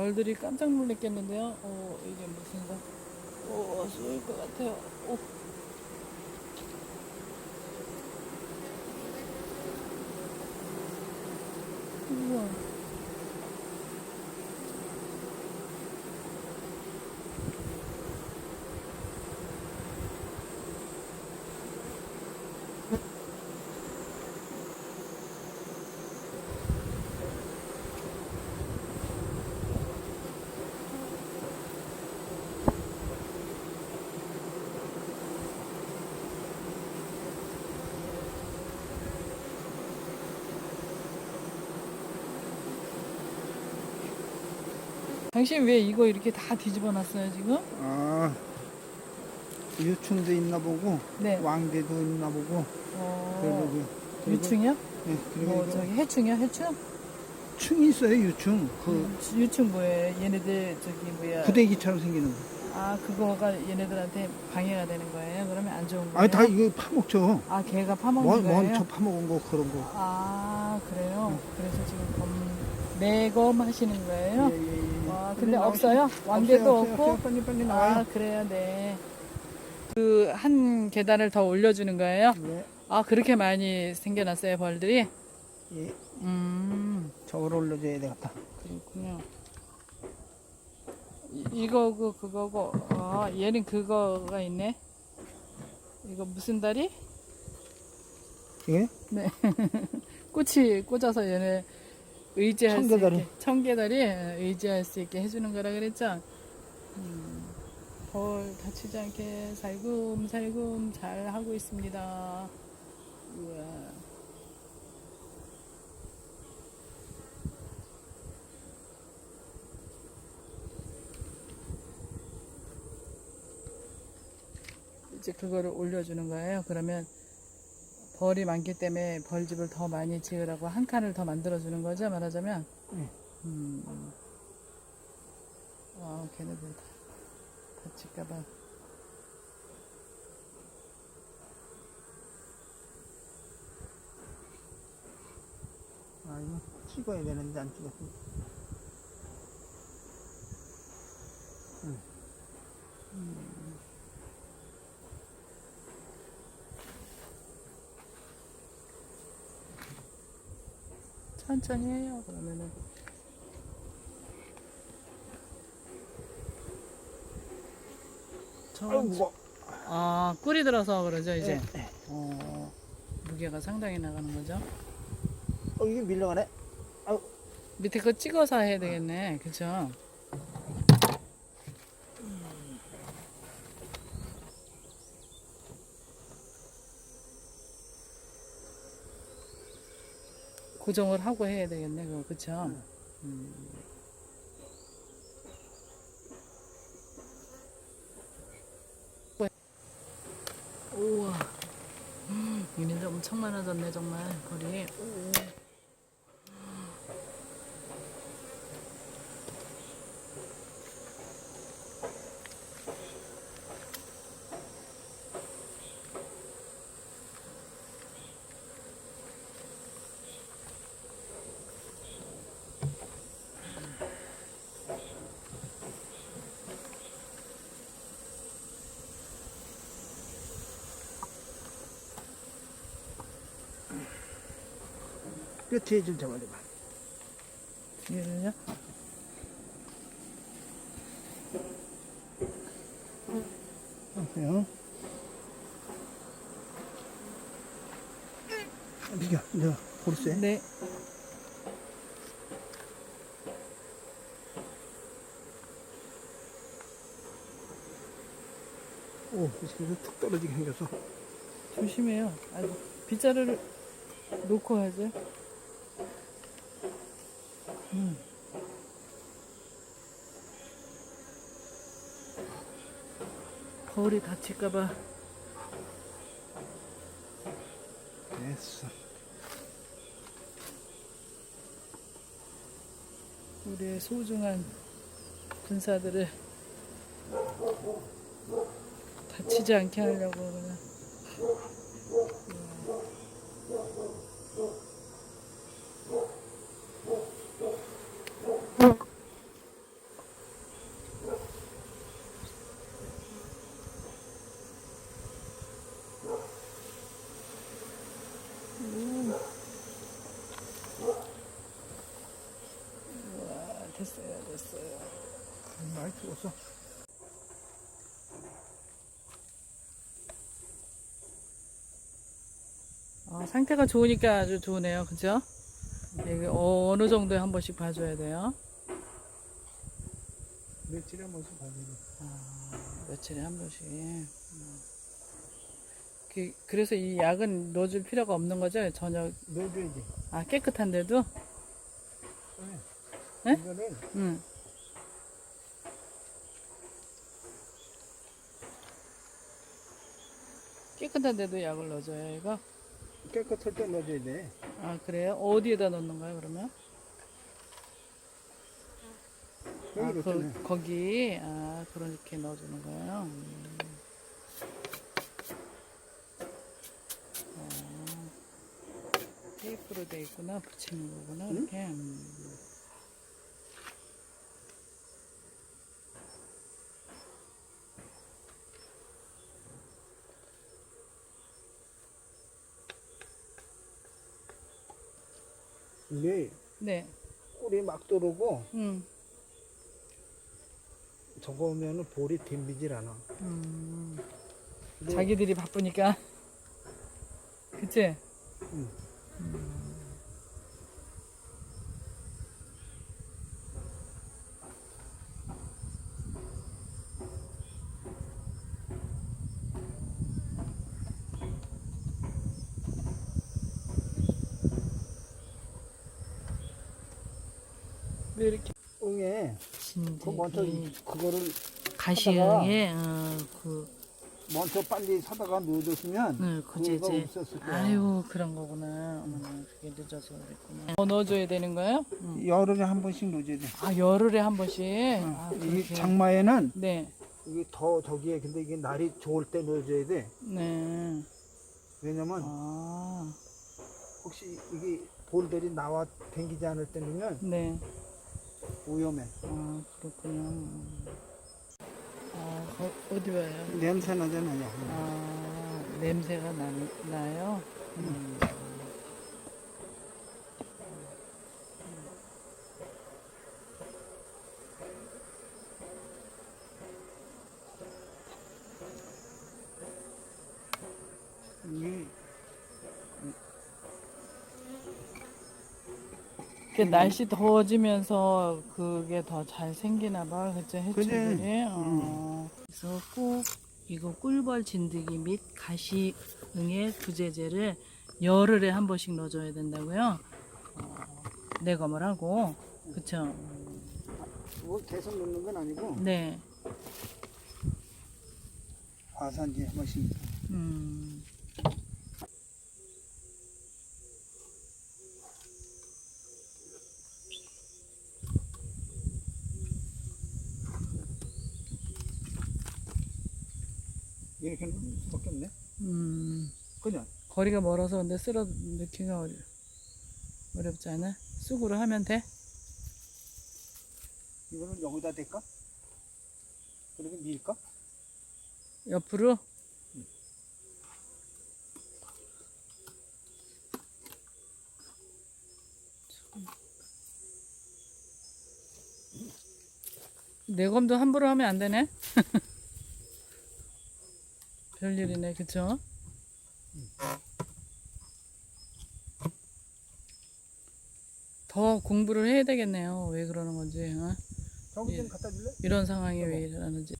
벌들이 깜짝 놀랐겠는데요. 어, 이게 무슨 거? 어, 쏠것 같아요. 어. 우와. 당신 왜 이거 이렇게 다 뒤집어 놨어요, 지금? 아 유충도 있나 보고 네. 왕대도 있나 보고 어, 그리고 그리고- 유충이요? 네, 그리고 뭐 이거 저기 해충이요? 해충? 충이 있어요 유충 그 음, 유충 뭐예요? 얘네들 저기 뭐야? 부대기처럼 생기는 거. 아 그거가 얘네들한테 방해가 되는 거예요? 그러면 안 좋은 거예요? 아니 다 이거 파먹죠. 아 걔가 파먹는 거예요? 먼저 파먹은 거 그런 거. 아 그래요? 그래서 지금 검 매검 하시는 거예요? 예, 예, 예. 근데 없어요? 없어요, 없고? 없어요. 빨리 빨리 나와요. 아 그래요 네. 그 한 계단을 더 올려주는 거예요? 네. 아 그렇게 많이 생겨났어요 벌들이? 예. 음 저걸 올려줘야 되겠다. 그렇군요. 이, 이거고 그거고 아 얘는 그거가 있네. 이거 무슨 다리? 이게 네. 꽃이 꽂아서 얘네 의지할 청개다리. 수 있게 청개다리 의지할 수 있게 해주는 거라 그랬죠. 음, 벌 다치지 않게 살금 살금 잘 하고 있습니다. 우와. 이제 그거를 올려주는 거예요. 그러면 벌이 많기 때문에 벌집을 더 많이 지으라고 한 칸을 더 만들어주는 거죠. 말하자면. 네. 음. 와, 걔네들 다 다칠까봐. 아 이거 찍어야 되는데 안 찍었어. 천천히 해요. 그러면은. 아, 꿀이 들어서 그러죠, 이제. 네. 어, 무게가 상당히 나가는 거죠. 어 이게 밀려가네. 밑에 거 찍어서 해야 되겠네. 그쵸? 고정을 하고 해야 되겠네. 그거 그쵸? 음. 우와. 음, 얘네들 엄청 많아졌네, 정말. 거리. 끝에 좀 잡아줘봐. 보세요. 비켜, 이제 보르세. 네. 오, 이 새끼도 툭 떨어지게 생겼어. 조심해요. 아주 빗자루를 놓고 하죠. 음. 거울이 다칠까봐 됐어. 우리의 소중한 군사들을 다치지 않게 하려고 그냥. 잘 죽었어. 어, 상태가 좋으니까 아주 좋으네요. 그죠? 이게 어느 정도에 한 번씩 봐줘야 돼요. 며칠에 한 번씩 봐야 돼. 며칠에 한 번씩. 음. 그, 그래서 이 약은 넣어줄 필요가 없는 거죠? 전혀, 넣어줘야지. 아, 깨끗한데도? 네? 응. 깨끗한 데도 약을 넣어줘요, 이거? 깨끗할 때 넣어줘야 돼. 아, 그래요? 어디에다 넣는 거예요, 그러면? 아. 그, 거기, 아, 그렇게 넣어주는 거예요? 음. 어, 테이프로 돼 있구나, 붙이는 거구나, 응? 이렇게. 음. 이게 네, 꿀이 막 들어오고 음. 저거 오면은 볼이 덤비질 않아. 음. 근데 자기들이 바쁘니까. 그치? 응. 왜 이렇게 응에 그 먼저 진드기 그거를 가시응에 어, 그 먼저 빨리 사다가 넣어줬으면 네, 없었을 거야. 아유 그런 거구나 어머나 그게 늦어서 그랬구나 더 넣어줘야 되는 거예요? 응. 열흘에 한 번씩 넣어줘야 돼. 아 열흘에 한 번씩 아, 이 그렇게. 장마에는 네, 이게 더 저기에 근데 이게 날이 좋을 때 넣어줘야 돼. 네. 왜냐면 아, 혹시 이게 볼들이 나와 댕기지 않을 때 넣으면 네. 위험해. 아, 그렇군요. 아, 어, 어디 봐요? 냄새 나잖아요. 아, 냄새가 나, 나요? 음. 이게 그 날씨 더워지면서 그게 더 잘 생기나 봐, 그쵸, 해충들이. 그래. 어. 그래서 꼭 이거 꿀벌 진드기 및 가시응의 구제제를 열흘에 한 번씩 넣어줘야 된다고요. 어, 내검을 하고, 그쵸? 뭐 계속 넣는 건 아니고 네. 화산지 한 번씩. 음. 이렇게 넣을 수밖에 없네. 음. 그죠? 거리가 멀어서 근데 쓸어 넣기가 어려, 어렵지 않아? 쑥으로 하면 돼? 이거는 여기다 대까? 그리고 밀까? 옆으로? 내검도 함부로 하면 안 되네? 별일이네, 그쵸? 더 공부를 해야 되겠네요. 왜 그러는 건지, 어? 저기 예. 좀 갖다 줄래? 이런 상황이 왜 일어나는지.